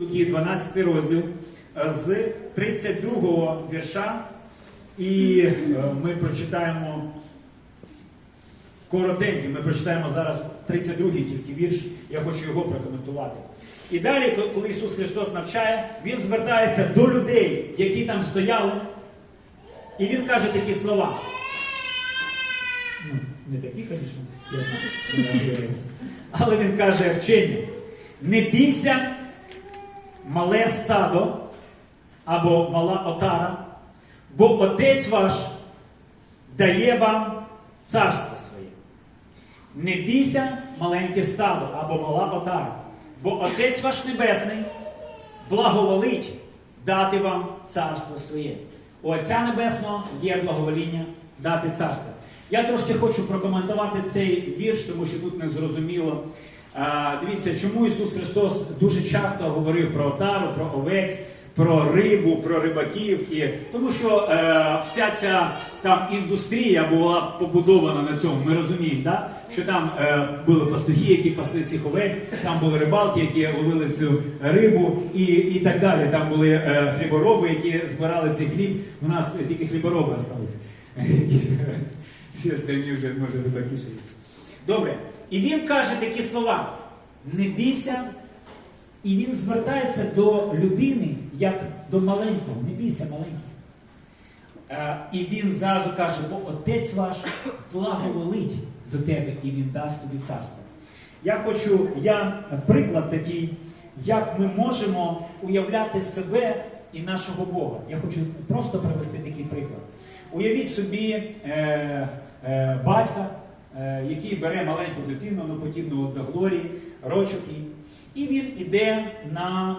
Луки 12 розділ е, з 32 вірша, і е, ми прочитаємо коротенький, ми прочитаємо зараз 32 тільки вірш, я хочу його прокоментувати. І далі, коли Ісус Христос навчає, Він звертається до людей, які там стояли, і Він каже такі слова. Ну, не такі, звісно, але він каже вчені, не бійся мале стадо або мала отара, бо Отець ваш дає вам царство своє. Не бійся маленьке стадо або мала отара, бо Отець ваш Небесний благоволить дати вам царство своє. У Отця Небесного є благовоління дати царство. Я трошки хочу прокоментувати цей вірш, тому що тут не зрозуміло. Дивіться, чому Ісус Христос дуже часто говорив про отару, про овець, про рибу, про рибаків. І, тому що е, вся ця там індустрія була побудована на цьому. Ми розуміємо, да? що там е, були пастухи, які пасли цих овець, там були рибалки, які ловили цю рибу, і, і так далі. Там були е, хлібороби, які збирали цей хліб. У нас тільки хлібороби залишилися. Всі остальні вже може рибаки. Добре. І він каже такі слова: не бійся. І він звертається до людини як до маленького. Не бійся маленький. Е, і він зразу каже, бо отець ваш благоволить до тебе і він дасть тобі царство. Я хочу, я приклад такий, як ми можемо уявляти себе і нашого Бога. Я хочу просто привести такий приклад. Уявіть собі е, е, батька, який бере маленьку дитину, ну подібну до Глорії, рочок їй. І він іде на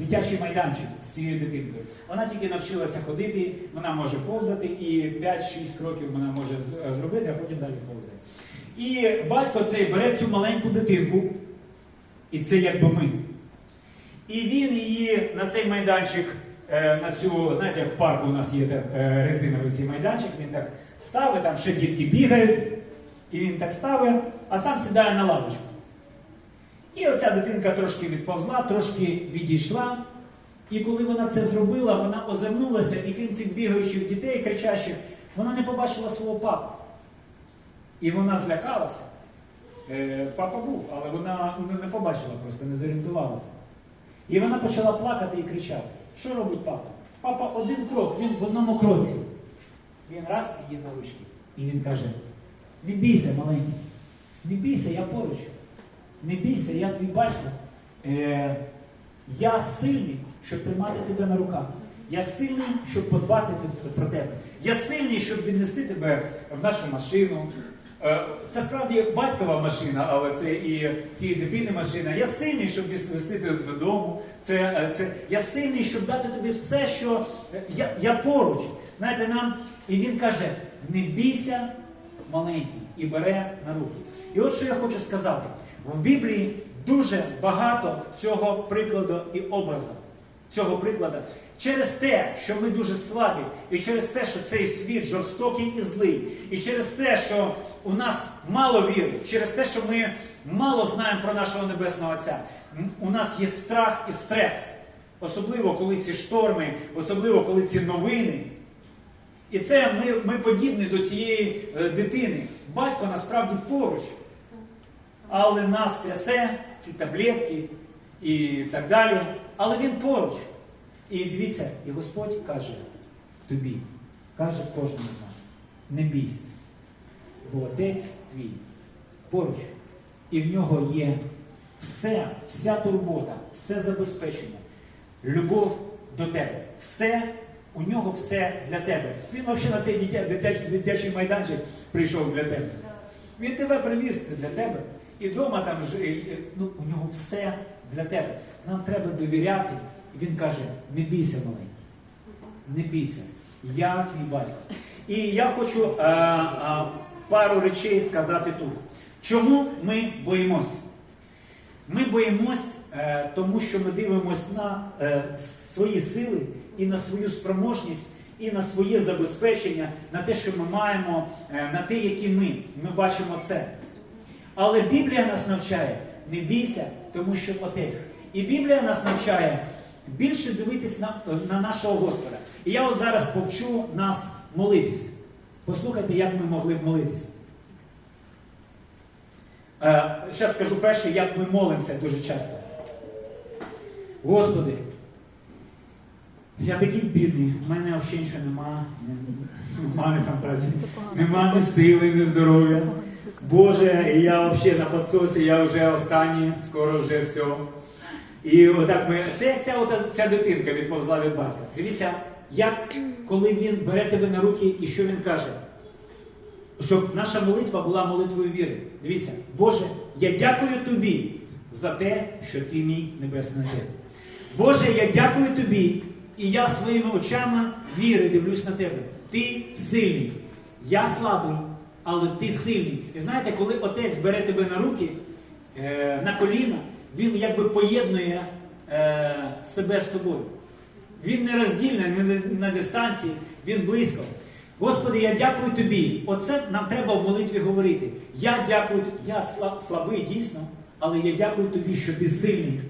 дитячий майданчик з цією дитинкою. Вона тільки навчилася ходити, вона може повзати, і 5-6 кроків вона може зробити, а потім далі повзає. І батько цей бере цю маленьку дитинку, і це якби ми. І він її на цей майданчик, е, на цю, знаєте, як в парку у нас є е, резиновий цей майданчик, він так ставить, там ще дітки бігають, і він так ставить, а сам сідає на лавочку. І оця дитинка трошки відповзла, трошки відійшла. І коли вона це зробила, вона озирнулася, і крім цих бігаючих дітей, кричащих, вона не побачила свого папу. І вона злякалася. Е, папа був, але вона не побачила просто, не зорієнтувалася. І вона почала плакати і кричати. Що робить папа? Папа один крок, він в одному кроці. Він раз її на ручки. І він каже: не бійся, маленький, не бійся, я поруч. Не бійся, я твій батько. Е, я сильний, щоб тримати тебе на руках. Я сильний, щоб подбати про тебе. Я сильний, щоб віднести тебе в нашу машину. Е, Це справді батькова машина, але це і цієї дитини машина. Я сильний, щоб вести тебе додому. Це, е, це, я сильний, щоб дати тобі все, що е, я, я поруч. Знаєте, нам, і він каже: не бійся, маленький, і бере на руки. І от що я хочу сказати: в Біблії дуже багато цього прикладу і образу. Цього прикладу. Через те, що ми дуже слабі, і через те, що цей світ жорстокий і злий, і через те, що у нас мало віри, через те, що ми мало знаємо про нашого Небесного Отця, у нас є страх і стрес. Особливо, коли ці шторми, особливо, коли ці новини. І це ми, ми подібні до цієї е, дитини. Батько насправді поруч. Але нас трясе, ці таблетки і так далі. Але він поруч. І дивіться, і Господь каже тобі, каже кожному з нас, не бійся, бо отець твій поруч. І в нього є все, вся турбота, все забезпечення, любов до тебе. Все, у нього все для тебе. Він взагалі на цей дитячий, майданчик прийшов для тебе. Він тебе привіз для тебе. І вдома там ж, ну, у нього все для тебе. Нам треба довіряти. І він каже: не бійся, маленький. Не бійся. Я твій батько. І я хочу е, е, пару речей сказати тут. Чому ми боїмось? Ми боїмось, е, тому що ми дивимося на е, свої сили і на свою спроможність, і на своє забезпечення, на те, що ми маємо, е, на те, які ми. Ми бачимо це. Але Біблія нас навчає: не бійся, тому що Отець. І Біблія нас навчає більше дивитись на, на нашого Господа. І я от зараз повчу нас молитись. Послухайте, як ми могли б молитись. Зараз скажу перше, як ми молимося дуже часто. Господи, я такий бідний, в мене взагалі нічого нема, нема ні фантазії, нема ні сили, ні здоров'я. Боже, я взагалі на підсосі, я вже останній, скоро вже все. І отак ми. Це ця, ота- ця дитинка відповзла від батька. Дивіться, як коли він бере тебе на руки і що він каже? Щоб наша молитва була молитвою віри. Дивіться, Боже, я дякую тобі за те, що ти мій небесний отець. Боже, я дякую тобі, і я своїми очами віри дивлюсь на тебе. Ти сильний. Я слабий, але ти сильний. І знаєте, коли отець бере тебе на руки, е, на коліна, він якби поєднує е, себе з тобою. Він не роздільний, не на- дистанції, він близько. Господи, я дякую тобі. Оце нам треба в молитві говорити. Я дякую, я слабий дійсно, але я дякую тобі, що ти сильний.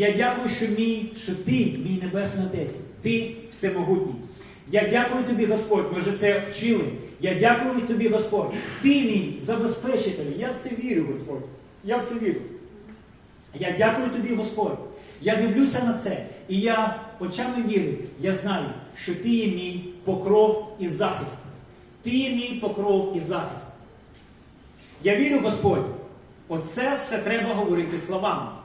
Я дякую, що, мій, що ти, мій небесний отець, ти всемогутній. Я дякую тобі, Господь, ми вже це вчили. Я дякую тобі, Господь. Ти мій забезпечитель. Я в це вірю, Господь. Я в це вірю. Я дякую тобі, Господь. Я дивлюся на це, і я очами віри, я знаю, що ти є мій покров і захист. Ти є мій покров і захист. Я вірю, Господь, оце все треба говорити словами.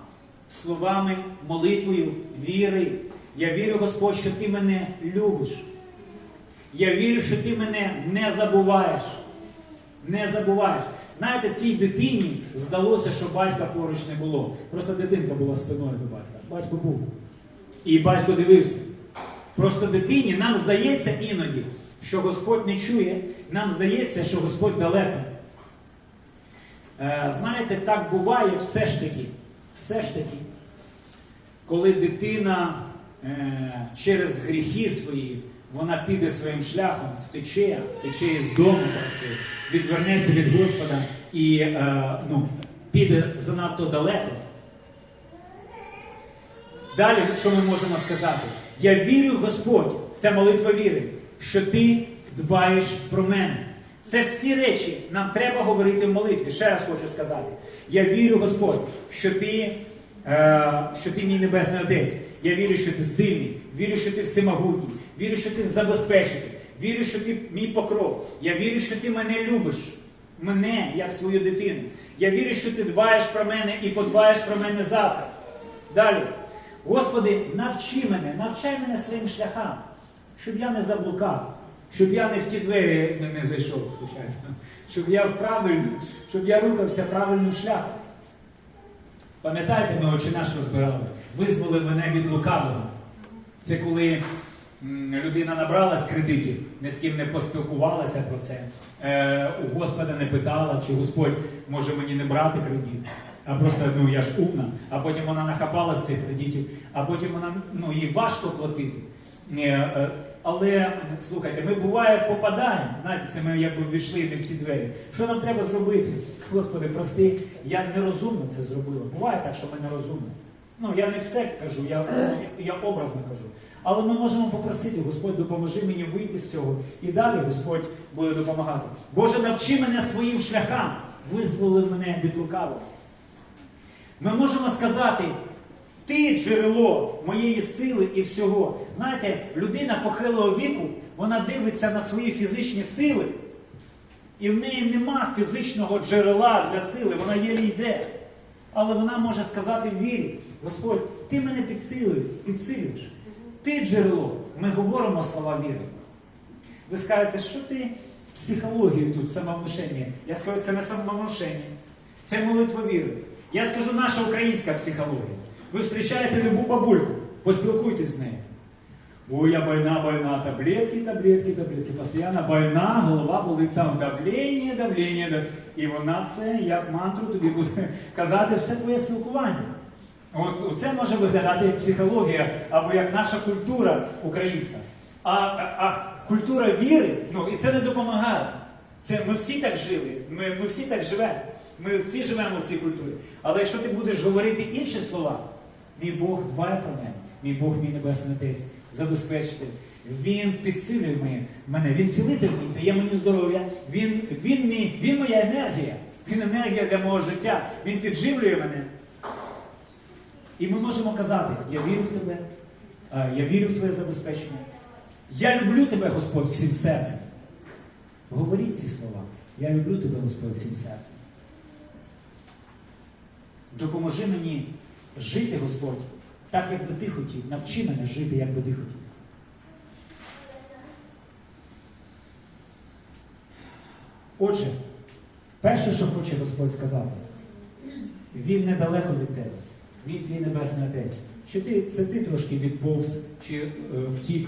Словами, молитвою, віри. Я вірю, Господь, що ти мене любиш. Я вірю, що ти мене не забуваєш. Не забуваєш. Знаєте, цій дитині здалося, що батька поруч не було. Просто дитинка була спиною до батька. Батько був. І батько дивився. Просто дитині нам здається іноді, що Господь не чує, нам здається, що Господь далеко. Е, знаєте, так буває все ж таки. Все ж таки, коли дитина е, через гріхи свої, вона піде своїм шляхом, втече, втече із дому, відвернеться від Господа і е, ну, піде занадто далеко. Далі, що ми можемо сказати? Я вірю, Господь, це молитва віри, що ти дбаєш про мене. Це всі речі нам треба говорити в молитві. Ще раз хочу сказати. Я вірю, Господь, що ти, е, що ти мій небесний отець. Я вірю, що ти сильний, вірю, що ти всемогутній, вірю, що ти забезпечитель, вірю, що ти мій покров. Я вірю, що ти мене любиш. Мене як свою дитину. Я вірю, що ти дбаєш про мене і подбаєш про мене завтра. Далі. Господи, навчи мене, навчай мене своїм шляхам, щоб я не заблукав, щоб я не в ті двері не, зайшов, звичайно, щоб я правильно, щоб я рухався правильним шляхом. Пам'ятаєте, ми очі наш розбирали, визволи мене від лукавого. Це коли людина набралась кредитів, ні з ким не поспілкувалася про це, е, у Господа не питала, чи Господь може мені не брати кредит. А просто ну я ж умна, а потім вона нахапала з цих кредитів, а потім вона ну їй важко платити. Але слухайте, ми буває попадаємо. Знаєте, це ми якби ввійшли не в ці двері. Що нам треба зробити? Господи, прости, я нерозумно це зробила. Буває так, що ми нерозумні. Ну я не все кажу, я, я образно кажу. Але ми можемо попросити, Господь, допоможи мені вийти з цього. І далі Господь буде допомагати. Боже, навчи мене своїм шляхам, визволи мене від лукавого. Ми можемо сказати, ти джерело моєї сили і всього. Знаєте, людина похилого віку, вона дивиться на свої фізичні сили, і в неї нема фізичного джерела для сили, вона єлі йде. Але вона може сказати в Господь, ти мене підсилюєш, підсилюєш. Ти джерело. Ми говоримо слова віри. Ви скажете, що ти психологію тут, самовнушення? Я скажу, це не самовнушення, це молитва віри. Я скажу наша українська психологія. Ви зустрічаєте любу бабульку, поспілкуйтесь з нею. Ой, я больна, больна, таблетки, таблетки, таблетки. Постоянно больна, голова болить саме давлення, давлення. дав- І вона це як мантру тобі буде казати все твоє спілкування. От це може виглядати як психологія або як наша культура українська. А, а, а культура віри, ну і це не допомагає. Це ми всі так жили, ми, ми всі так живемо. Ми всі живемо в цій культурі. Але якщо ти будеш говорити інші слова, Мій Бог дбає про мене, мій Бог, мій небесний отець, забезпечити. Він підсилює мене- він цілитель мій, дає мені здоров'я, він, він, мій, він моя енергія, він енергія для мого життя, він підживлює мене. І ми можемо казати, я вірю в тебе, е, я вірю в твоє забезпечення. Я люблю тебе, Господь, всім серцем. Говоріть ці слова. Я люблю тебе, Господь, всім серцем. Допоможи мені жити, Господь, так, як би ти хотів. Навчи мене жити, як би ти хотів. Отже, перше, що хоче Господь сказати, він недалеко від тебе. Він твій небесний отець. Чи ти, це ти трошки відповз, чи е, втік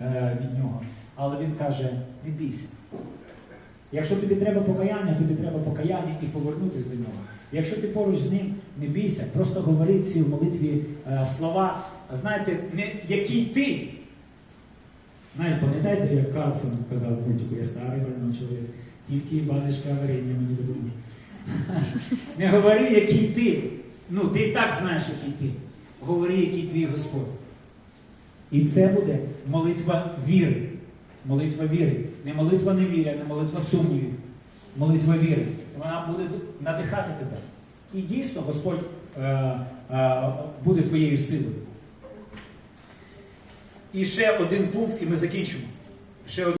е, від нього. Але він каже, не бійся. Якщо тобі треба покаяння, тобі треба покаяння і повернутися до нього. Якщо ти поруч з ним, не бійся, просто говори ці в молитві е, слова, знаєте, не який ти. Знаєте, пам'ятаєте, як Карлсон казав мультику, я старий больной чоловік, тільки баночка варення мені допоможе. Не говори, який ти. Ну, ти і так знаєш, який ти. Говори, який твій Господь. І це буде молитва віри. Молитва віри. Не молитва невіря, не молитва сумнівів. Молитва віри. Вона буде надихати тебе. І дійсно Господь е, е, буде твоєю силою. І ще один пункт, і ми закінчимо. Ще один